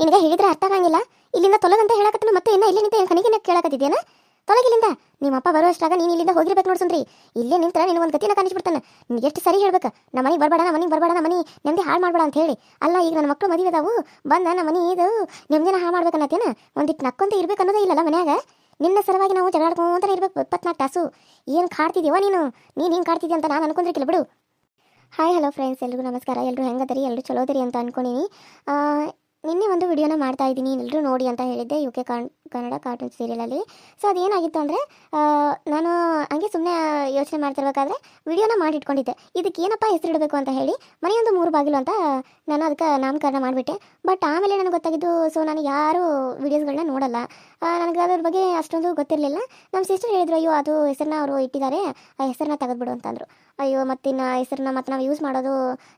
ನಿನಗೆ ಹೇಳಿದ್ರೆ ಅರ್ಥ ಆಗಂಗಿಲ್ಲ ಇಲ್ಲಿಂದ ತೊಲಗಂತ ಹೇಳಕತ್ತನ, ಮತ್ತೆ ಇನ್ನ ಇಲ್ಲಿ ನಿಂತ ಕಣಿಗೆ ಕೇಳಕತ್ತಿದ್ಯಾನ? ತೊಲಗಿಲ್ಲಿಂದ. ನಿಮ್ಮ ಅಪ್ಪ ಬರುವಷ್ಟಾಗ ನೀನು ಇಲ್ಲಿಂದ ಹೋಗಿರ್ಬೇಕು ನೋಡಿ ಸುಂದ್ರಿ. ಇಲ್ಲೇ ನಿಂತ್ರ ನೀನು ಒಂದು ಗತಿನ ಕಾಣಿಸ್ಬಿಡ್ತಾನೆ. ನಿನ್ಗೆ ಎಷ್ಟು ಸರಿ ಹೇಳ್ಬೇಕು? ನಮ್ಮ ಮನೆಗೆ ಬರಬೇಡ, ನಮ್ಮ ಮನೆಗೆ ಬರಬೇಡ, ನಮ್ಮ ಮನೆ ನೆಮ್ಮದಿ ಹಾಳು ಮಾಡಬೇಡ ಅಂತ ಹೇಳಿ. ಅಲ್ಲ, ಈಗ ನನ್ನ ಮಕ್ಕಳು ಮದುವೆ ಅದಾವು. ಬಂದ ನಮ್ಮ ಮನೆ ಇದು ನೆಮ್ಮದಿನ ಹಾಳು ಮಾಡ್ಬೇಕನ್ನತ್ತೇನ ಒಂದಿಟ್ಟು ನಕ್ಕೊಂತ ಇರ್ಬೇಕು ಅನ್ನೋದೇ ಇಲ್ಲಲ್ಲ ಮನ್ಯಾಗ? ನಿನ್ನ ಸಲುವಾಗಿ ನಾವು ಜಗಳಾಡ್ಕೊಂತಾನೆ ಇರ್ಬೇಕು ಇಪ್ಪತ್ನಾಲ್ಕು ತಾಸು. ಏನು ಕಾಡ್ತಿದ್ದೀವ ನೀನು? ನೀನು ಹಿಂಗೆ ಕಾಡ್ತಿದೀಯ ಅಂತ ನಾನು ಅನ್ಕೊಂಡಿರ್ಕಿಲ್ಲ ಬಿಡು. ಹಾಯ್ ಹಲೋ ಫ್ರೆಂಡ್ಸ್ ಎಲ್ರಿಗೂ ನಮಸ್ಕಾರ. ಎಲ್ಲರೂ ಹೆಂಗದರಿ? ಎಲ್ಲರೂ ಚಲೋದರಿ ಅಂತ ಅನ್ಕೊಂಡಿನಿ. ನಿನ್ನೆ ಒಂದು ವಿಡಿಯೋನ ಮಾಡ್ತಾ ಇದ್ದೀನಿ ಎಲ್ಲರೂ ನೋಡಿ ಅಂತ ಹೇಳಿದ್ದೆ ಯು ಕೆ ಕನ್ನಡ ಕಾರ್ಟೂನ್ ಸೀರಿಯಲಲ್ಲಿ ಸೊ ಅದೇನಾಗಿತ್ತು ಅಂದರೆ ನಾನು ಹಂಗೆ ಸುಮ್ಮನೆ ಯೋಚನೆ ಮಾಡ್ತಿರ್ಬೇಕಾದ್ರೆ ವಿಡಿಯೋನ ಮಾಡಿಟ್ಕೊಂಡಿದ್ದೆ. ಇದಕ್ಕೆ ಏನಪ್ಪ ಹೆಸರಿಡಬೇಕು ಅಂತ ಹೇಳಿ, ಮನೆಯೊಂದು ಮೂರು ಬಾಗಿಲು ಅಂತ ನಾನು ಅದಕ್ಕೆ ನಾಮಕರಣ ಮಾಡಿಬಿಟ್ಟೆ. ಬಟ್ ಆಮೇಲೆ ನನಗೆ ಗೊತ್ತಾಗಿದ್ದು ಸೊ ನಾನು ಯಾರೂ ವೀಡಿಯೋಸ್ಗಳನ್ನ ನೋಡಲ್ಲ. ನನಗೆ ಅದ್ರ ಬಗ್ಗೆ ಅಷ್ಟೊಂದು ಗೊತ್ತಿರಲಿಲ್ಲ. ನಮ್ಮ ಸಿಸ್ಟರ್ ಹೇಳಿದ್ರು, ಅಯ್ಯೋ, ಅದು ಹೆಸರನ್ನ ಅವರು ಇಟ್ಟಿದ್ದಾರೆ, ಆ ಹೆಸರನ್ನ ತೆಗೆದ್ಬಿಡು ಅಂತಂದರು. ಅಯ್ಯೋ, ಮತ್ತಿನ್ನು ಹೆಸರನ್ನ ಮತ್ತೆ ನಾವು ಯೂಸ್ ಮಾಡೋದು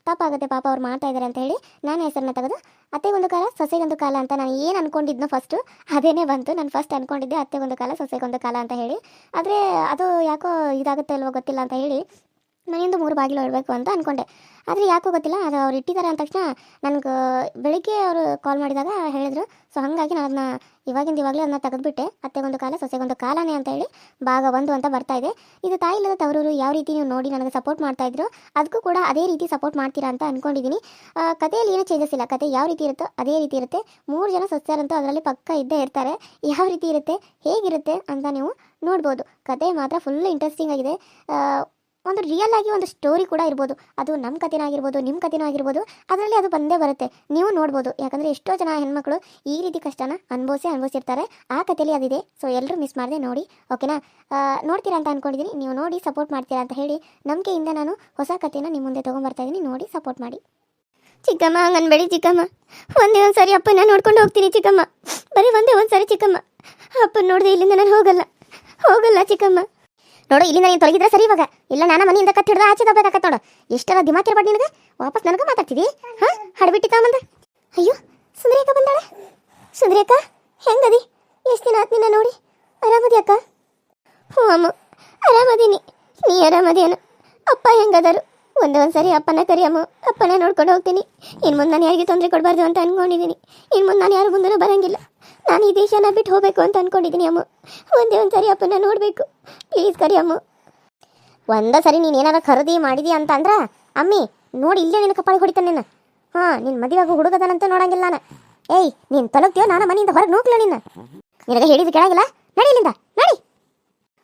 ತಪ್ಪಾಗುತ್ತೆ, ಪಾಪ ಅವ್ರು ಮಾಡ್ತಾ ಇದ್ದಾರೆ ಅಂತ ಹೇಳಿ ನಾನು ಹೆಸರನ್ನ ತೆಗೆದು, ಅತ್ತೆಗೊಂದು ಕಾಲ, ಸೊಸೆಗೊಂದು ಕಾಲ ಅಂತ ನಾನು ಏನು ಅನ್ಕೊಂಡಿದ್ನೋ ಫಸ್ಟು ಅದೇನೇ ನಾನು ಫಸ್ಟ್ ಅನ್ಕೊಂಡಿದ್ದೆ ಅತ್ತೆಗೊಂದು ಕಾಲ, ಸೊಸೆಗೊಂದು ಕಾಲ ಅಂತ ಹೇಳಿ. ಆದರೆ ಅದು ಯಾಕೋ ಇದಾಗುತ್ತೆ ಅಲ್ವೋ ಗೊತ್ತಿಲ್ಲ ಅಂತ ಹೇಳಿ. ಮನೆಯಿಂದ ಮೂರು ಬಾಗಿಲು ಇಡಬೇಕು ಅಂತ ಅಂದ್ಕೊಂಡೆ ಆದರೆ ಯಾಕೋ ಗೊತ್ತಿಲ್ಲ, ಅದು ಅವ್ರು ಇಟ್ಟಿದ್ದಾರೆ ಅಂದ ತಕ್ಷಣ ನನಗೆ ಬೆಳಿಗ್ಗೆ ಅವರು ಕಾಲ್ ಮಾಡಿದಾಗ ಹೇಳಿದರು. ಸೊ ಹಾಗಾಗಿ ನಾನು ಅದನ್ನ ಇವಾಗಿಂದ ಇವಾಗಲೇ ಅದನ್ನ ತೆಗೆದುಬಿಟ್ಟೆ. ಅತ್ತೆಗೊಂದು ಕಾಲ ಸೊಸೆಗೊಂದು ಕಾಲನೇ ಅಂತ ಹೇಳಿ ಭಾಗ ಒಂದು ಅಂತ ಬರ್ತಾ ಇದೆ. ಇದು ತಾಯಿ ಇಲ್ಲದ ತವರೂರು ಯಾವ ರೀತಿ ನೀವು ನೋಡಿ ನನಗೆ ಸಪೋರ್ಟ್ ಮಾಡ್ತಾ ಇದ್ರು ಅದಕ್ಕೂ ಕೂಡ ಅದೇ ರೀತಿ ಸಪೋರ್ಟ್ ಮಾಡ್ತೀರಾ ಅಂತ ಅಂದ್ಕೊಂಡಿದ್ದೀನಿ ಕಥೆಯಲ್ಲಿ ಏನೂ ಚೇಂಜಸ್ ಇಲ್ಲ. ಕತೆ ಯಾವ ರೀತಿ ಇರುತ್ತೋ ಅದೇ ರೀತಿ ಇರುತ್ತೆ. ಮೂರು ಜನ ಸಸ್ಯರಂತೂ ಅದರಲ್ಲಿ ಪಕ್ಕ ಇದ್ದೇ ಇರ್ತಾರೆ. ಯಾವ ರೀತಿ ಇರುತ್ತೆ, ಹೇಗಿರುತ್ತೆ ಅಂತ ನೀವು ನೋಡ್ಬೋದು. ಕತೆ ಮಾತ್ರ ಫುಲ್ ಇಂಟ್ರೆಸ್ಟಿಂಗ್ ಆಗಿದೆ. ಒಂದು ರಿಯಲ್ ಆಗಿ ಒಂದು ಸ್ಟೋರಿ ಕೂಡ ಇರ್ಬೋದು. ಅದು ನಮ್ಮ ಕಥೆನ ಆಗಿರ್ಬೋದು ನಿಮ್ಮ ಕಥೆನೂ ಆಗಿರ್ಬೋದು. ಅದರಲ್ಲಿ ಅದು ಬಂದೇ ಬರುತ್ತೆ. ನೀವು ನೋಡ್ಬೋದು. ಯಾಕಂದರೆ ಎಷ್ಟೋ ಜನ ಹೆಣ್ಮಕ್ಳು ಈ ರೀತಿ ಕಷ್ಟನ ಅನುಭವಿಸಿ ಅನುಭವಿಸಿರ್ತಾರೆ. ಆ ಕಥೆಯಲ್ಲಿ ಅದಿದೆ. ಸೊ ಎಲ್ಲರೂ ಮಿಸ್ ಮಾಡದೆ ನೋಡಿ. ಓಕೆನಾ ನೋಡ್ತೀರಾ ಅಂತ ಅಂದ್ಕೊಂಡಿದ್ದೀನಿ ನೀವು ನೋಡಿ ಸಪೋರ್ಟ್ ಮಾಡ್ತೀರಾ ಅಂತ ಹೇಳಿ ನಂಬಿಕೆಯಿಂದ ನಾನು ಹೊಸ ಕಥೆನ ನಿಮ್ಮ ಮುಂದೆ ತೊಗೊಂಬರ್ತಾ ಇದ್ದೀನಿ ನೋಡಿ ಸಪೋರ್ಟ್ ಮಾಡಿ. ಚಿಕ್ಕಮ್ಮ ಹಂಗನ್ಬೇಡಿ ಚಿಕ್ಕಮ್ಮ. ಒಂದೇ ಒಂದು ಸಾರಿ ಅಪ್ಪನ ನೋಡ್ಕೊಂಡು ಹೋಗ್ತೀನಿ ಚಿಕ್ಕಮ್ಮ. ಬರೀ ಒಂದೇ ಒಂದು ಸಾರಿ ಚಿಕ್ಕಮ್ಮ. ಅಪ್ಪನ ನೋಡಿದೆ ಇಲ್ಲಿಂದ ನಾನು ಹೋಗಲ್ಲ. ಹೋಗಲ್ಲ ಚಿಕ್ಕಮ್ಮ. ನೋಡು ಇಲ್ಲಿ ನಾನು ತೊಲಗಿದ್ರೆ ಸರಿ ಇವಾಗ. ಇಲ್ಲ, ನಾನು ಮನೆಯಿಂದ ಕತ್ತಿ ಹಿಡ್ದು ಆಚೆ ತಗೋಬೇಕಾಗತ್ತೆ ನೋಡು. ಎಷ್ಟೆಲ್ಲ ದಿಮಾಕ್ ಇರ್ಬಾರ್ದು ನಿನಗೆ? ವಾಪಸ್ ನನಗೆ ಮಾತಾಡ್ತಿದ್ದಿ ಹಾಂ? ಹಡಬಿಟ್ಟಿ ತಗೊಂಬಂದ ಅಯ್ಯೋ, ಸುಂದ್ರಿಯಕ್ಕ ಬಂದಾಳೆ. ಸುಂದ್ರಿಯಕ್ಕ, ಹೆಂಗದಿ? ಎಷ್ಟು ದಿನ ಆತ್ ನಿನ್ನ ನೋಡಿ? ಆರಾಮದಿ ಅಕ್ಕ? ಹ್ಞೂ ಅಮ್ಮ, ಆರಾಮದೀನಿ. ನೀ ಆರಾಮದೇನು? ಅಪ್ಪ ಹೆಂಗದರು? ಒಂದೊಂದು ಒಂದು ಸರಿ ಅಪ್ಪನ ಕರಿಯಮ್ಮ ಅಪ್ಪನ ನೋಡ್ಕೊಂಡು ಹೋಗ್ತೀನಿ. ಇನ್ನು ಮುಂದೆ ನಾನು ಯಾರಿಗೆ ತೊಂದರೆ ಕೊಡಬಾರ್ದು ಅಂತ ಅನ್ಕೊಂಡಿದ್ದೀನಿ ಇನ್ನು ಮುಂದೆ ನಾನು ಯಾರು ಮುಂದೂ ಬರಂಗಿಲ್ಲ. ನಾನು ಈ ದೇಶನ ಬಿಟ್ಟು ಹೋಗಬೇಕು ಅಂತ ಅನ್ಕೊಂಡಿದ್ದೀನಿ, ಅಮ್ಮ. ಒಂದೇ ಒಂದು ಸರಿ ಅಪ್ಪನ ನೋಡಬೇಕು. ಪ್ಲೀಸ್ ಕರಿ, ಅಮ್ಮ. ಒಂದ ಸರಿ ನೀನು ಏನಾರ ಖರೀದಿ ಮಾಡಿದಿ ಅಂತ ಅಂದ್ರ, ಅಮ್ಮಿ, ನೋಡಿ ಇಲ್ಲೇ ನಿನ್ನ ಕಪ್ಪಾಳಿ ಹೊಡಿತಾನೆ ನಿನ್ನ. ನಿನ್ ನಿನ್ನ ಮದುವೆಗೂ ಹುಡುಗದನಂತ ನೋಡಂಗಿಲ್ಲ ನಾನು. ಏಯ್, ನೀನು ತೊಲಗ್ತೀಯೋ ನಾನು ಮನೆಯಿಂದ ಹೊರಗೆ ನೋಕ್ಲ ನಿನ್ನ. ನಿನಗೆ ಹೇಳಿದ್ದು ಕೇಳಾಗಿಲ್ಲ? ನಡಿ ಇಲ್ಲಿಂದ, ನಡಿ.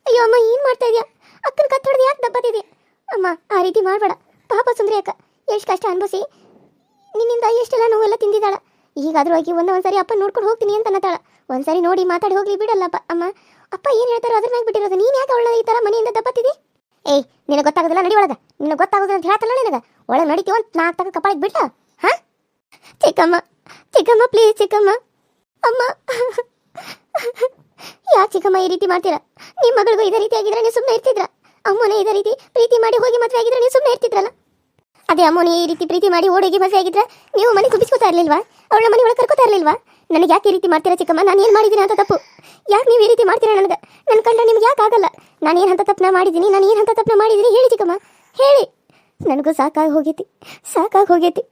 ಅಯ್ಯೋ, ಅಮ್ಮ, ಏನು ಮಾಡ್ತಾ ಇದೀಯ? ಅಕ್ಕನ ಕತ್ತ ಹೊಡೆದು ಯಾಕೆ ದಬ್ಬತ್ತಿದ್ಯಾ ಅಮ್ಮ, ಆ ರೀತಿ ಮಾಡಬೇಡ. ಪಾಪ ಸುಂದ್ರಿ ಅಕ್ಕ, ಎಷ್ಟು ಕಷ್ಟ ಅನ್ಭವಿಸಿ. ನಿನ್ನಿಂದ ಎಷ್ಟೆಲ್ಲ ನೋವೆಲ್ಲ ತಿಂದಿದ್ದಾಳ. ಈಗಾದ್ರೂ ಹೋಗಿ ಒಂದೊಂದು ಒಂದ್ಸರಿ ಅಪ್ಪ ನೋಡ್ಕೊಂಡು ಹೋಗ್ತೀನಿ ಅಂತ ಅನ್ನತಾಳ. ಒಂದ್ಸರಿ ನೋಡಿ ಮಾತಾಡಿ ಹೋಗ್ಲಿ ಬಿಡಲ್ಲಪ್ಪ, ಅಮ್ಮ. ಅಪ್ಪ ಏನು ಹೇಳ್ತಾರೋ ಅದ್ರ ಮ್ಯಾಗ ಬಿಟ್ಟಿರೋದು. ನೀನು ಯಾಕೆ ಅವಳ ಈ ಥರ ಮನೆಯಿಂದ ದಪ್ಪತ್ತಿದೆ ಏಯ್, ನಿನಗೆ ಗೊತ್ತಾಗೋದಿಲ್ಲ ನಡಿ ಒಳಗೆ. ನಿನಗೆ ಗೊತ್ತಾಗೋದಿಲ್ಲ ಅಂತ ಹೇಳ್ತಲ್ಲ ನಿನಗೆ. ಒಳಗೆ ನಡಿತೀವಿ ಅಂತ ನಾಲ್ಕು ತಗ ಕಪಾಳಿಗೆ ಬಿಡ್ಲ ಹಾಂ? ಚಿಕ್ಕಮ್ಮ ಚಿಕ್ಕಮ್ಮ ಪ್ಲೀಸ್ ಚಿಕ್ಕಮ್ಮ. ಅಮ್ಮ. ಯಾಕೆ ಚಿಕ್ಕಮ್ಮ ಈ ರೀತಿ ಮಾಡ್ತೀರಾ? ನಿಮ್ಮ ಮಗಳಿಗೂ ಇದೇ ರೀತಿ ಆಗಿದ್ರೆ ನೀವು ಸುಮ್ಮನೆ ಇರ್ತಿದ್ರ? ಅಮ್ಮನೇ ಇದೇ ರೀತಿ ಪ್ರೀತಿ ಮಾಡಿ ಹೋಗಿ ಮದುವೆ ಆಗಿದ್ರೆ ನೀವು ಸುಮ್ಮನೆ ಇರ್ತಿದ್ರಲ್ಲ? ಅದೇ ಅಮ್ಮನ ಈ ರೀತಿ ಪ್ರೀತಿ ಮಾಡಿ ಓಡೋಗಿ ಮದುವೆ ಆಗಿದ್ರೆ ನೀವು ಮನೆ ತುಂಬಿಸ್ಕೊತಾ ಇರ್ಲಿಲ್ವಾ? ಅವಳ ಮನೆ ಒಳಗೆ ಕರ್ಕೋತಾ ಇರ್ಲಿಲ್ವಾ? ನನಗೆ ಯಾಕೆ ಈ ರೀತಿ ಮಾಡ್ತೀರಾ ಚಿಕ್ಕಮ್ಮ? ನಾನು ಏನು ಮಾಡಿದ್ದೀನಿ ಅಂತ ತಪ್ಪು. ಯಾಕೆ ನೀವು ಈ ರೀತಿ ಮಾಡ್ತೀರಾ ನನಗೆ? ನನ್ನ ಕಂಡ ನಿಮ್ಗೆ ಯಾಕೆ ಆಗಲ್ಲ? ನಾನು ಏನು ಅಂತ ತಪ್ಪನ ಮಾಡಿದ್ದೀನಿ, ನಾನು ಏನು ಅಂತ ತಪ್ಪನ ಮಾಡಿದ್ದೀನಿ ಹೇಳಿ ಚಿಕ್ಕಮ್ಮ. ಹೇಳಿ. ನನಗೂ ಸಾಕಾಗಿ ಹೋಗೈತಿ. ಸಾಕಾಗಿ ಹೋಗೈತಿ.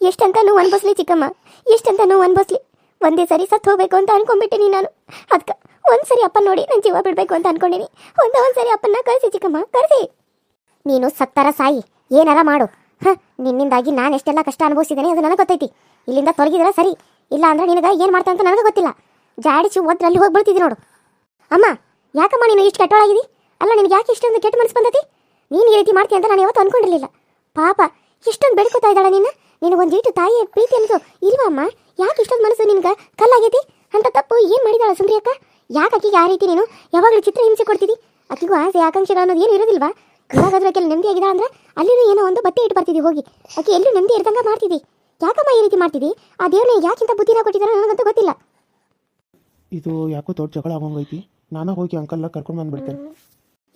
ಎಷ್ಟಂತ ನೋವು ಅನ್ಬಸ್ಲಿ ಚಿಕ್ಕಮ್ಮ. ಎಷ್ಟಂತ ನೋವು ಅನ್ಬಸ್ಲಿ ಒಂದೇ ಸರಿ ಸತ್ತು ಹೋಗ್ಬೇಕು ಅಂತ ಅನ್ಕೊಂಡ್ಬಿಟ್ಟಿನಿ ನಾನು. ಅದಕ್ಕೆ ಒಂದ್ಸರಿ ಅಪ್ಪ ನೋಡಿ ನನ್ನ ಜೀವ ಬಿಡಬೇಕು ಅಂತ ಅನ್ಕೊಂಡಿನಿ. ಒಂದೇ ಸರಿ ಅಪ್ಪನ್ನ ಕರೆಸಿ ಚಿಕ್ಕಮ್ಮ, ಕರೆಸಿ. ನೀನು ಸತ್ತರ ಸಾಯಿ, ಏನಾರ ಮಾಡು. ಹ ನಿನ್ನಿಂದಾಗಿ ನಾನು ಎಷ್ಟೆಲ್ಲ ಕಷ್ಟ ಅನುಭವಿಸಿದ್ದೇನೆ ಅದು ನನಗೆ ಗೊತ್ತೈತಿ. ಇಲ್ಲಿಂದ ತೊಲಗಿದ್ರೆ ಸರಿ. ಇಲ್ಲ ಅಂದ್ರೆ ನಿನಗೆ ಏನು ಮಾಡ್ತಾ ಅಂತ ನನಗೆ ಗೊತ್ತಿಲ್ಲ. ಜಾಡಿಸಿ ಒದ್ರಲ್ಲಿ ಹೋಗಿ ನೋಡು. ಅಮ್ಮ, ಯಾಕಮ್ಮ ನೀನು ಇಷ್ಟು ಕೆಟ್ಟೋಳಾಗಿದಿ? ಅಲ್ಲ, ನಿನಗೆ ಯಾಕೆ ಇಷ್ಟೊಂದು ಕೆಟ್ಟ ಮನಸ್ಸು ಬಂದತಿ? ನೀನು ಈ ರೀತಿ ಮಾಡ್ತೀಯ ಅಂತ ನಾನು ಯಾವತ್ತೂ ಅನ್ಕೊಂಡಿರಲಿಲ್ಲ. ಪಾಪ, ಇಷ್ಟೊಂದು ಬೆಳ್ಕೊತಾ ಇದ್ದಾಳ ನೀನು? ನಿನಗೊಂದು ಈಟು ತಾಯಿಯ ಪ್ರೀತಿ ಅನ್ನೋದು ಇಲ್ವಾ ಅಮ್ಮ? ಯಾಕೆ ಇಷ್ಟೊಂದು ಮನಸ್ಸು ನಿನ್ಗೆ ಕಲ್ಲಾಗೈತಿ? ಅಂತ ತಪ್ಪು ಏನು ಮಾಡಿದಾಳ ಸುಂದ್ರಿ ಅಕ್ಕ? ಯಾಕೆ ಆಕಿಗೆ ಆ ರೀತಿ ನೀನು ಯಾವಾಗಲೂ ಚಿತ್ರ ಹಿಂಸೆ ಕೊಡ್ತಿದ್ದಿ ಅಕ್ಕಿಗೂ ಆಸೆ, ಆಕಾಂಕ್ಷೆಗಳು ಅನ್ನೋದು ಏನು ಇರೋದಿಲ್ವಾ? ಇವಾಗಾದ್ರೂ ನೆಮ್ಮದಿ ಆಗಿದ ಅಂದ್ರೆ ಅಲ್ಲಿನೂ ಏನೋ ಒಂದು ಬಟ್ಟೆ ಇಟ್ಟು ಬರ್ತಿದ್ದಿ ಹೋಗಿ. ಆಕೆ ಎಲ್ಲೂ ನೆಮ್ಮದಿ ಇರ್ದಂಗ ಮಾಡ್ತಿದ್ದಿ. ಯಾಕಮ್ಮ ಈ ರೀತಿ ಮಾಡ್ತಿದ್ದಿ? ಆ ದೇವ್ರನ್ನ ಯಾಕಿಂತ ಬುದ್ಧಿನ ಕೊಟ್ಟಿದಾರೋ ನನಗಂತೂ ಗೊತ್ತಿಲ್ಲ. ಇದು ಯಾಕೋ ದೊಡ್ಡ ಜಗಳ ಆಗೋಂಗೈತಿ ನಾನು ಹೋಗಿ ಅಂಕಲ್ನ ಕರ್ಕೊಂಡು ಬಂದ್ಬಿಡ್ತೇನೆ.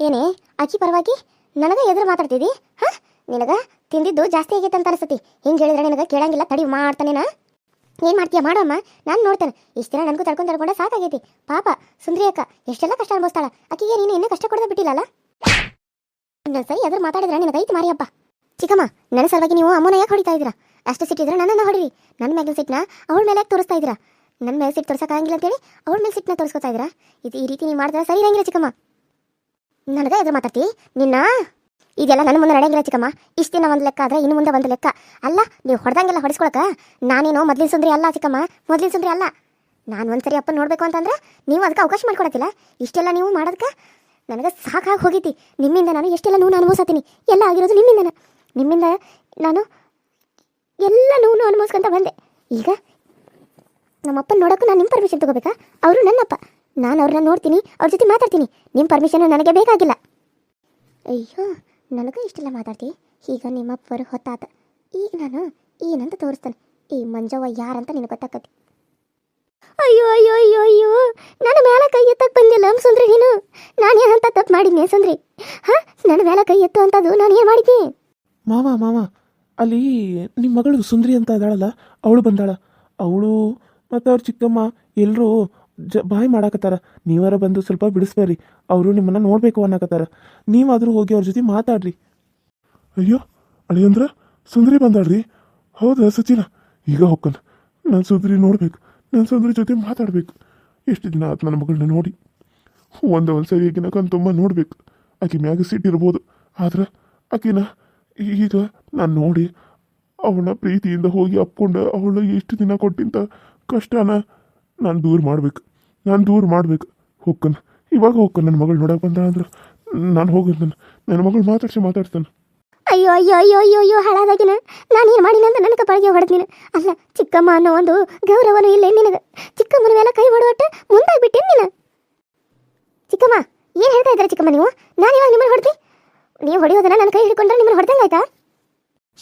ಏನೇ ಅಕ್ಕಿ ಪರವಾಗಿ ನನಗೆ ಎದುರು ಮಾತಾಡ್ತಿದ್ದಿ? ಹಾ? ನಿನಗ ತಿಂದಿದ್ದು ಜಾಸ್ತಿ ಆಗೈತೆ ಅಂತ ಅನಿಸ್ತತಿ ಹಿಂಗೆ ಹೇಳಿದ್ರೆ ನಿನಗೆ ಕೇಳಂಗಿಲ್ಲ ತಡಿ ಮಾಡ್ತಾನೇನ ಏನು ಮಾಡ್ತೀಯ? ಮಾಡಮ್ಮ ನಾನು ನೋಡ್ತೇನೆ. ಇಷ್ಟು ದಿನ ನನಗೂ ತಡ್ಕೊಂಡು ತಡ್ಕೊಂಡೆ ಸಾಕಾಗೈತಿ. ಪಾಪ ಸುಂದ್ರಿ ಅಕ್ಕ ಎಷ್ಟೆಲ್ಲ ಕಷ್ಟ ಅನುಭವಿಸ್ತಾಳ. ಅಕ್ಕಿಗೆ ನೀನು ಇನ್ನೂ ಕಷ್ಟ ಕೊಡೋದೇ ಬಿಟ್ಟಿಲ್ಲಲ್ಲ ಇನ್ನೊಂದು ಸರಿ ಎದುರು ಮಾತಾಡಿದ್ರೆ ನಿನ್ನ ಐತಿ ಮಾರಿಯಪ್ಪ. ಚಿಕ್ಕಮ್ಮ, ನನ್ನ ಸಲುವಾಗಿ ನೀವು ಅಮ್ಮನ ಯಾಕೆ ಹೊಡಿತಾ ಇದ್ದೀರಾ? ಅಷ್ಟು ಸಿಟ್ಟಿದ್ರೆ ನನ್ನನ್ನು ಹೊಡಿರಿ. ನನ್ನ ಮ್ಯಾಗಿನ ಸಿಟ್ಟನ್ನ ಅವಳ ಮೇಲೆ ಯಾಕೆ ತೋರಿಸ್ತಾ ಇದ್ದೀರಾ? ನನ್ನ ಮೇಲೆ ಸಿಟ್ಟು ತೋರ್ಸೋಕ್ಕಾಗಿಲ್ಲ ಅಂತೇಳಿ ಅವಳ ಮೇಲೆ ಸಿಟ್ಟನ್ನ ತೋರಿಸ್ಕೊತಾ ಇದ್ದೀರಾ? ಇದು ಈ ರೀತಿ ನೀವು ಮಾಡಿದ್ರೆ ಸರಿ ಇರಂಗಿಲ್ಲ ಚಿಕ್ಕಮ್ಮ. ನನಗೆ ಎದುರು ಮಾತಾಡ್ತಿ? ನಿನ್ನ? ಇದೆಲ್ಲ ನನ್ನ ಮುಂದೆ ನಡೆಯಂಗಿಲ್ಲ ಚಿಕ್ಕಮ್ಮ. ಇಷ್ಟು ದಿನ ಒಂದು ಲೆಕ್ಕ ಆದರೆ ಇನ್ನು ಮುಂದೆ ಒಂದು ಲೆಕ್ಕ. ಅಲ್ಲ, ನೀವು ಹೊಡೆದಂಗೆಲ್ಲ ಹೊಡಿಸ್ಕೊಳಕ? ನಾನೇನೋ ಮೊದಲಿನ ಸುಂದ್ರಿ ಅಲ್ಲ ಚಿಕ್ಕಮ್ಮ. ಮೊದಲಿನ ಸುಂದ್ರಿ ಅಲ್ಲ. ನಾನು ಒಂದ್ಸರಿ ಅಪ್ಪ ನೋಡಬೇಕು ಅಂತಂದ್ರೆ ನೀವು ಅದಕ್ಕೆ ಅವಕಾಶ ಮಾಡ್ಕೊಡತ್ತಿಲ್ಲ ಇಷ್ಟೆಲ್ಲ ನೀವು ಮಾಡೋದಕ್ಕೆ ನನಗೆ ಸಾಕಾಗಿ ಹೋಗೈತಿ ನಿಮ್ಮಿಂದ ನಾನು ಎಷ್ಟೆಲ್ಲ ನೋವು ಅನುಭವಿಸತ್ತೀನಿ ಎಲ್ಲ ಆಗಿರೋದು ನಿಮ್ಮಿಂದನ? ನಿಮ್ಮಿಂದ ನಾನು ಎಲ್ಲ ನೋವು ಅನುಭವಿಸ್ಕೊಂತ ಬಂದೆ. ಈಗ ನಮ್ಮಪ್ಪನ ನೋಡೋಕ್ಕೂ ನಾನು ನಿಮ್ಮ ಪರ್ಮಿಷನ್ ತಗೋಬೇಕಾ? ಅವರು ನನ್ನಪ್ಪ. ನಾನು ಅವ್ರನ್ನ ನೋಡ್ತೀನಿ, ಅವ್ರ ಜೊತೆ ಮಾತಾಡ್ತೀನಿ. ನಿಮ್ಮ ಪರ್ಮಿಷನ್ ನನಗೆ ಬೇಕಾಗಿಲ್ಲ. ಅಯ್ಯೋ, ನನಗೂ ಇಷ್ಟೆಲ್ಲ ಮಾತಾಡ್ತಿ? ಈಗ ನಿಮ್ಮಪ್ಪರು ಹೊತ್ತಾತ. ಈಗ ನಾನು ಏನಂತ ತೋರಿಸ್ತಾನೆ? ಈ ಮಂಜವ್ವ ಯಾರಂತ ನಿನಗೆ ಗೊತ್ತಾಕತಿ ಅಯ್ಯೋ ಅಯ್ಯೋ ಅಯ್ಯೋ ಅಯ್ಯೋ. ನನ್ನ ಮೇಲೆ ಕೈ ಎತ್ತಕ್ಕೆ ಬಂದಿಲ್ಲ ಸುಂದ್ರಿ ನೀನು. ನಾನು ಏನಂತ ತಪ್ಪು ಮಾಡಿದ್ನೇ ಸುಂದ್ರಿ? ಹಾ? ನನ್ನ ಮೇಲೆ ಕೈ ಎತ್ತು ಅಂತದು ನಾನು ಏನು ಮಾಡಿದ್ದೆ ಮಾವ ಮಾವ. ಅಲ್ಲಿ ನಿಮ್ಮ ಮಗಳು ಸುಂದ್ರಿ ಅಂತ ಇದ್ದಾಳಲ್ಲ ಅವಳು ಬಂದಾಳ. ಅವಳು ಮತ್ತು ಅವ್ರ ಚಿಕ್ಕಮ್ಮ ಎಲ್ಲರೂ ಜ ಬಾಯಿ ಮಾಡಾಕತ್ತಾರ. ನೀವಾರ ಬಂದು ಸ್ವಲ್ಪ ಬಿಡಿಸ್ಬೇರಿ ಅವರು ನಿಮ್ಮನ್ನು ನೋಡಬೇಕು ಅನ್ನಕತ್ತಾರ. ನೀವಾದರೂ ಹೋಗಿ ಅವ್ರ ಜೊತೆ ಮಾತಾಡ್ರಿ. ಅಯ್ಯೋ ಅಳಿಯಂದ್ರ ಸುಂದ್ರಿ ಬಂದಾಳ್ರಿ. ಹೌದಾ ಸಚಿನ? ಈಗ ಹೊಕ್ಕನ್ ನಾನು ಸುಂದ್ರಿ ನೋಡ್ಬೇಕು. ನಾನು ಸುಂದರಿ ಜೊತೆ ಮಾತಾಡಬೇಕು. ಎಷ್ಟು ದಿನ ಆಯ್ತು ನನ್ನ ಮಗಳನ್ನ ನೋಡಿ. ಒಂದು ಒಂದು ಸರಿ ಆಕಿನ ಕಣ್ ತುಂಬ ನೋಡಬೇಕು. ಆಕೆ ಮ್ಯಾಗ ಸಿಟ್ಟಿರ್ಬೋದು ಆದ್ರೆ ಆಕಿನ ಈಗ ನಾನು ನೋಡಿ ಅವಳ ಪ್ರೀತಿಯಿಂದ ಹೋಗಿ ಅಪ್ಕೊಂಡು ಅವಳು ಎಷ್ಟು ದಿನ ಕೊಟ್ಟಿಂತ ಕಷ್ಟನ ನಾನು ದೂರ ಮಾಡ್ಬೇಕು. ನಾನು ದೂರ ಮಾಡ್ಬೇಕು. ಹೋಗ್ಕನ್ ಇವಾಗ ಹೋಗ್ಕನ್ ನನ್ನ ಮಗಳು ನೋಡಕ್ಕೆ ಬಂದ ಅಂದ್ರೆ ನಾನು ಹೋಗೋದು ನನ್ನ ಮಗಳು ಮಾತಾಡ್ಸಿ ಮಾತಾಡ್ತಾನೆ. ಅಯ್ಯೋ ಅಯ್ಯೋ ಅಯ್ಯೋ ಅಯ್ಯೋ ಅಯ್ಯೋ ಹಾಳಾದಾಗಿನ ನಾನು ಏನು ಮಾಡಿನ ಅಂತ ನನ್ನ ಕಪಾಳಿಗೆ ಹೊಡೆದ್ ನೀನು ಅಲ್ಲ, ಚಿಕ್ಕಮ್ಮ ಅನ್ನೋ ಒಂದು ಗೌರವನೂ ಇಲ್ಲ ನಿನಗೆ. ಚಿಕ್ಕಮ್ಮನ ಮೇಲೆ ಕೈ ಮಾಡುವಟ್ಟ ಮುಂದಾಗ್ಬಿಟ್ಟೆ ನೀನು. ಚಿಕ್ಕಮ್ಮ, ಏನು ಹೇಳ್ತಾ ಇದ್ದಾರೆ ಚಿಕ್ಕಮ್ಮ ನೀವು? ನಾನು ಇವಾಗ ನಿಮ್ಮನ್ನು ಹೊಡ್ತಿ ನೀವು ಹೊಡೆಯೋದನ್ನ ನನ್ನ ಕೈ ಹಿಡ್ಕೊಂಡ್ರೆ ನಿಮ್ಮನ್ನು ಹೊಡೆದಂಗಾಯ್ತಾ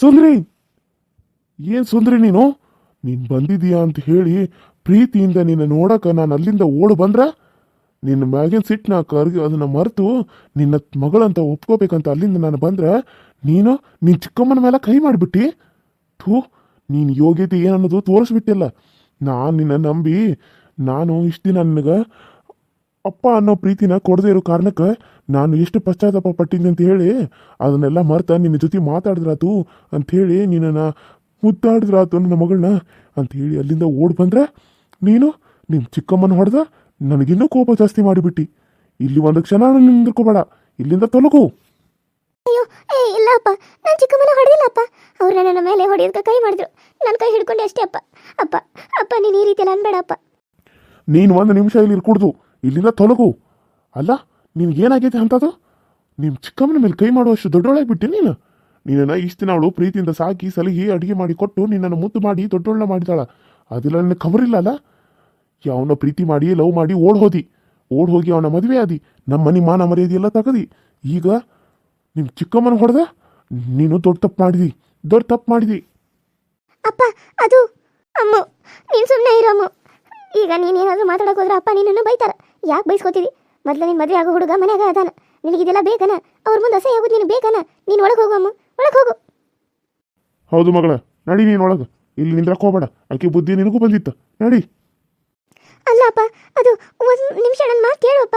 ಸುಂದ್ರಿ! ಏನ್ ಸುಂದ್ರಿ ನೀನು? ನೀನ್ ಬಂದಿದೀಯಾ ಅಂತ ಹೇಳಿ ಪ್ರೀತಿಯಿಂದ ನಿನ್ನ ನೋಡಕ ನಾನು ಅಲ್ಲಿಂದ ಓಡು ಬಂದ್ರ? ನಿನ್ನ ಮ್ಯಾಗಿನ ಸಿಟ್ಟನ್ನ ಕರ್ಗಿ ಅದನ್ನ ಮರೆತು ನಿನ್ನ ಮಗಳಂತ ಒಪ್ಕೋಬೇಕಂತ ಅಲ್ಲಿಂದ ನಾನು ಬಂದ್ರ? ನೀನು ನಿನ್ ಚಿಕ್ಕಮ್ಮನ ಮೇಲೆ ಕೈ ಮಾಡಿಬಿಟ್ಟಿ? ಥೂ, ನೀನು ಯೋಗ್ಯತೆ ಏನನ್ನೋದು ತೋರಿಸ್ಬಿಟ್ಟಿಲ್ಲ. ನಾನು ನಿನ್ನ ನಂಬಿ, ನಾನು ಇಷ್ಟು ದಿನ ನನಗೆ ಅಪ್ಪ ಅನ್ನೋ ಪ್ರೀತಿನ ಕೊಡದೇ ಇರೋ ಕಾರಣಕ್ಕೆ ನಾನು ಎಷ್ಟು ಪಶ್ಚಾತ್ತಾಪ ಪಟ್ಟಿದ್ದೆ ಅಂತ ಹೇಳಿ, ಅದನ್ನೆಲ್ಲ ಮರ್ತ ನಿನ್ನ ಜೊತೆ ಮಾತಾಡಿದ್ರಾತು ಅಂಥೇಳಿ ನಿನ್ನನ್ನು ಮುದ್ದಾಡಿದ್ರಾತು ನನ್ನ ಮಗಳನ್ನ ಅಂಥೇಳಿ ಅಲ್ಲಿಂದ ಓಡ್ ಬಂದ್ರೆ ನೀನು ನಿಮ್ಮ ಚಿಕ್ಕಮ್ಮನ ಹೊಡೆದ ನನಗಿನ್ನೂ ಕೋಪ ಜಾಸ್ತಿ ಮಾಡಿಬಿಟ್ಟಿ. ಇಲ್ಲಿ ಒಂದು ಕ್ಷಣ ನಿಂದ್ಕೋಬೇಡ ಇಲ್ಲಿಂದ ತೊಲಗು. ಅಯ್ಯೋ, ಏ ಇಲ್ಲಪ್ಪ ನಾನು ಚಿಕ್ಕಮ್ಮನ ಹೊಡೆದಿಲ್ಲಪ್ಪ ಅವ್ರು ನನ್ನ ಮೇಲೆ ಹೊಡೆಯೋದಕ್ಕೆ ಕೈ ಮಾಡಿದ್ರು. ನನ್ನ ಕೈ ಹಿಡ್ಕೊಂಡೆ ಅಷ್ಟೇ ಅಪ್ಪ. ಅಪ್ಪ ಅಪ್ಪ, ನೀನು ಈ ರೀತಿ ಎಲ್ಲ ಅನ್ಬೇಡಪ್ಪ ನೀನು ಒಂದು ನಿಮಿಷ ಇಲ್ಲಿ ಕುಡ್ದು ಇಲ್ಲಿಂದ ತೊಲಗು. ಅಲ್ಲ ನಿನ್ಗೇನಾಗೈತೆ ಅಂತದು? ನಿಮ್ಮ ಚಿಕ್ಕಮ್ಮನ ಮೇಲೆ ಕೈ ಮಾಡುವಷ್ಟು ದೊಡ್ಡೊಳಗೆ ಬಿಟ್ಟಿ ನೀನು. ನೀನನ್ನು ಇಷ್ಟು ದಿನ ಅವಳು ಪ್ರೀತಿಯಿಂದ ಸಾಕಿ, ಸಲಹಿ, ಅಡುಗೆ ಮಾಡಿ ಕೊಟ್ಟು ನಿನ್ನನ್ನು ಮುದ್ದು ಮಾಡಿ ದೊಡ್ಡೋಳನ್ನ ಮಾಡಿದಾಳ. ಅದಿಲ್ಲ ನನಗೆ ಇಲ್ಲ ಅಲ್ಲ? ಅವನ ಪ್ರೀತಿ ಮಾಡಿ ಲವ್ ಮಾಡಿ ಓಡ್ ಹೋದಿ. ಓಡ್ ಹೋಗಿ ಅವನ ಮದುವೆ ಆದಿ. ನಮ್ಮ ಮನೆ ಮಾನ ಮರ್ಯಾದೆ ಎಲ್ಲ ತಗದಿ. ಈಗ ನಿಮ್ಮ ಚಿಕ್ಕಮ್ಮನ ಹೊಡೆದ? ನೀನು ದೊಡ್ಡ ತಪ್ಪು ಮಾಡಿದಿ. ದೊಡ್ಡ ತಪ್ಪು ಮಾಡಿದಿ. ಅಪ್ಪ ಅದು ಅಮ್ಮ. ನೀನು ಸುಮ್ಮನೆ ಇರಮ್ಮ ಈಗ ನೀನು ಏನಾದರೂ ಮಾತಾಡಕ್ ಹೋದ್ರೆ ಅಪ್ಪ ನಿನ್ನನ್ನು ಬೈತಾರ. ಯಾಕೆ ಬೈಸ್ಕೋತೀವಿ ಮೊದಲು ನಿನ್ನ ಮದುವೆ ಆಗೋ ಹುಡುಗ ಮನೆಯಾಗ ಅದಾನ. ನಿನಗಿದೆಲ್ಲ ಬೇಕನ? ಅವ್ರ ಮುಂದೆ ಅಸಹ್ಯ ಆಗೋದು ನೀನು ಬೇಕನ? ನೀನು ಒಳಗೆ ಹೋಗು ಅಮ್ಮ. ಒಳಗೆ ಹೋಗು. ಹೌದು ಮಗಳ. ನಡಿ ನೀನು ಒಳಗೆ. ಇಲ್ಲಿ ನಿಂದ್ರಕ್ಕೆ ಹೋಗ್ಬೇಡ. ಆಕೆ ಬುದ್ಧಿ ನಿನಗೂ ಬಂದಿತ್ತು. ನಡಿ. ಅಲ್ಲಪ್ಪ ಅದು ಒಂದು ನಿಮಿಷ ನನ್ನ ಮಾತು ಕೇಳುವಪ್ಪ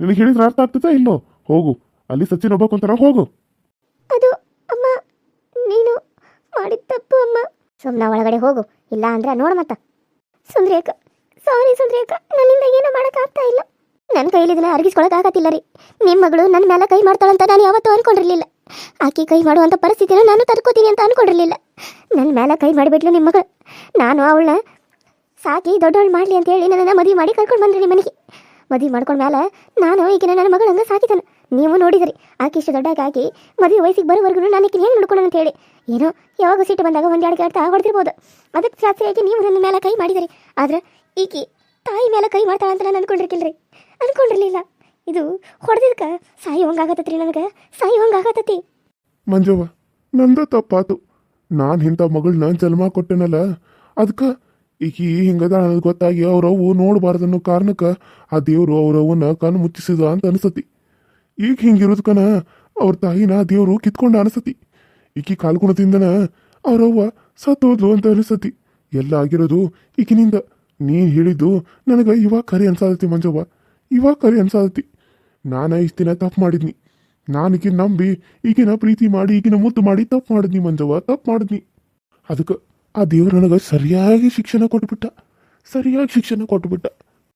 ನಿನಗೆ ಹೇಳಿದ್ರೆ ಅರ್ಥ ಆಗ್ತದಾ ಇಲ್ಲೋ? ಹೋಗು. ಅಲ್ಲಿ ಸಚಿನ್ ಒಬ್ಬ ಹೋಗು. ಅದು ಅಮ್ಮ, ನೀನು ಮಾಡಿದ ತಪ್ಪು ಅಮ್ಮ. ಸುಮ್ಮನೆ ಒಳಗಡೆ ಹೋಗು, ಇಲ್ಲ ಅಂದ್ರೆ ನೋಡು ಮತ್ತ. ಸುಂದ್ರಿ ಅಕ್ಕ ಸಾರಿ ಸುಂದ್ರಿ ಅಕ್ಕ ನನ್ನಿಂದ ಏನೂ ಮಾಡೋಕ್ಕಾಗ್ತಾ ಇಲ್ಲ. ನನ್ನ ಕೈಲಿ ಇದನ್ನ ಅರ್ಗಿಸ್ಕೊಳಕ್ಕಾಗತ್ತಿಲ್ಲ ರೀ. ನಿಮ್ಮ ಮಗಳು ನನ್ನ ಮೇಲೆ ಕೈ ಮಾಡ್ತಾಳಂತ ನಾನು ಯಾವತ್ತೂ ಅನ್ಕೊಂಡಿರ್ಲಿಲ್ಲ. ಆಕೆ ಕೈ ಮಾಡುವಂಥ ಪರಿಸ್ಥಿತಿನ ನಾನು ತರ್ಕೋತೀನಿ ಅಂತ ಅನ್ಕೊಂಡಿರ್ಲಿಲ್ಲ. ನನ್ನ ಮೇಲೆ ಕೈ ಮಾಡಿಬಿಟ್ಲು ನಿಮ್ಮ ಮಗಳು. ನಾನು ಅವಳನ್ನ ಸಾಕಿ ದೊಡ್ಡವಳು ಮಾಡಲಿ ಅಂತ ಹೇಳಿ ನನ್ನನ್ನು ಮದುವೆ ಮಾಡಿ ಕರ್ಕೊಂಡು ಬಂದ್ರಿ ಮನೆಗೆ. ಮದುವೆ ಮಾಡ್ಕೊಂಡ್ಮೇಲೆ ನಾನು ಈಗಿನ ನನ್ನ ಮಗಳಂಗೆ ಸಾಕಿದನು. ನೀವು ನೋಡಿದ್ರಿ. ಆಕೆ ಇಷ್ಟು ದೊಡ್ಡಾಗಿ ಮದುವೆ ವಯಸ್ಸಿಗೆ ಬರೋವರೆಗೂ ನಾನು ಆಕೆ ಹೆಂಗೆ ನೋಡ್ಕೊಳ್ಳೋಣ ಅಂತ ಹೇಳಿ. ಏನೋ ಯಾವಾಗ ಸಿಟ್ಟು ಬಂದಾಗ ಒಂದು ಎರಡು ಕೇಳ್ತಾ ಹೊಡೆದಿರ್ಬೋದು. ಅದಕ್ಕೆ ಶಾಸ್ತ್ರಿಯಾಗಿ ನೀವು ನನ್ನ ಮೇಲೆ ಕೈ ಮಾಡಿದಿರಿ. ಆದ್ರೆ ಈಕಿ ತಾಯಿ ಮೇಲೆ ಕೈ ಮಾಡ್ತಾಳೆ ಅಂತ ನಾನು ಅನ್ಕೊಂಡಿರ್ಕಿಲ್ರಿ ಅನ್ಕೊಂಡಿರ್ಲಿಲ್ಲ. ಇದು ಹೊಡೆದಿದ್ಕ ಸಾಯಿ ಆಗತ್ತತ್ರಿ ನನಗೆ. ಸಾಯಿ ಆಗತ್ತತಿ. ಮಂಜವ್ವ, ನಂದ ತಪ್ಪಾತು. ನಾನು ಇಂಥ ಮಗಳನ್ನ ಜನ್ಮ ಕೊಟ್ಟೆನಲ್ಲ ಅದಕ್ಕೆ ಈಕಿ ಹಿಂಗದ ಗೊತ್ತಾಗಿ ಅವ್ರವ್ವು ನೋಡಬಾರ್ದು ಅನ್ನೋ ಕಾರಣಕ್ಕೆ ಆ ದೇವರು ಅವ್ರವನ್ನ ಕಣ್ಣು ಮುಚ್ಚಿಸಿದ ಅಂತ ಅನಿಸತಿ. ಈಗ ಹಿಂಗಿರೋದ್ಕನ ಅವ್ರ ತಾಯಿನ ದೇವರು ಕಿತ್ಕೊಂಡ ಅನಿಸತಿ. ಈಕಿ ಕಾಲ್ಗುಣದಿಂದನ ಅವ್ರವ್ವ ಸತ್ತೋದ್ಲು ಅಂತ ಅನಿಸತಿ. ಎಲ್ಲ ಆಗಿರೋದು ಈಕಿನಿಂದ. ನೀನು ಹೇಳಿದ್ದು ನನಗೆ ಇವಾಗ ಕರೆ ಅನ್ಸಾದತಿ ಮಂಜವ್ವ. ಇವಾಗ ಕರೆ ಅನ್ಸಾದತಿ ನಾನು ಇಷ್ಟು ದಿನ ತಪ್ಪು ಮಾಡಿದ್ನಿ. ನಾನು ಈಗಿನ ನಂಬಿ ಈಗಿನ ಪ್ರೀತಿ ಮಾಡಿ ಈಗಿನ ಮುದ್ದು ಮಾಡಿ ತಪ್ಪು ಮಾಡಿದ್ನಿ ಮಂಜವ್ವ, ತಪ್ಪು ಮಾಡಿದ್ನಿ. ಅದಕ್ಕೆ ಆ ದೇವ್ರು ನನಗೆ ಸರಿಯಾಗಿ ಶಿಕ್ಷಣ ಕೊಟ್ಬಿಟ್ಟ. ಸರಿಯಾಗಿ ಶಿಕ್ಷಣ ಕೊಟ್ಬಿಟ್ಟ.